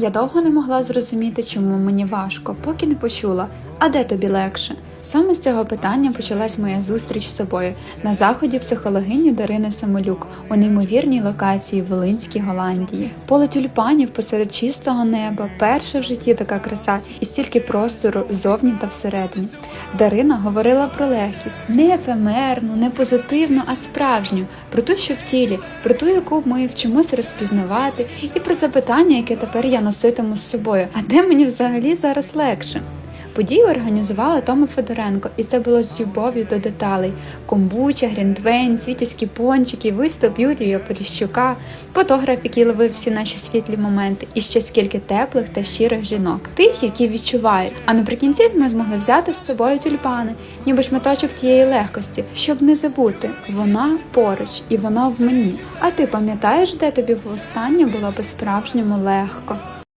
Я довго не могла зрозуміти, чому мені важко, поки не почула. А де тобі легше? Саме з цього питання почалась моя зустріч з собою на заході психологині Дарини Самолюк у неймовірній локації в Волинській Голландії. Поле тюльпанів посеред чистого неба, перша в житті така краса і стільки простору зовні та всередині. Дарина говорила про легкість, не ефемерну, не позитивну, а справжню, про ту, що в тілі, про ту, яку ми вчимося розпізнавати, і про запитання, яке тепер я носитиму з собою. А де мені взагалі зараз легше? Подію організувала Тома Федоренко, і це було з любов'ю до деталей: комбуча, гріндвейн, світівські пончики, виступ Юрія Поліщука, фотограф, який ловив всі наші світлі моменти, і ще скільки теплих та щирих жінок, тих, які відчувають. А наприкінці ми змогли взяти з собою тюльпани, ніби шматочок тієї легкості, щоб не забути, вона поруч і вона в мені. А ти пам'ятаєш, де тобі востаннє було по-справжньому легко?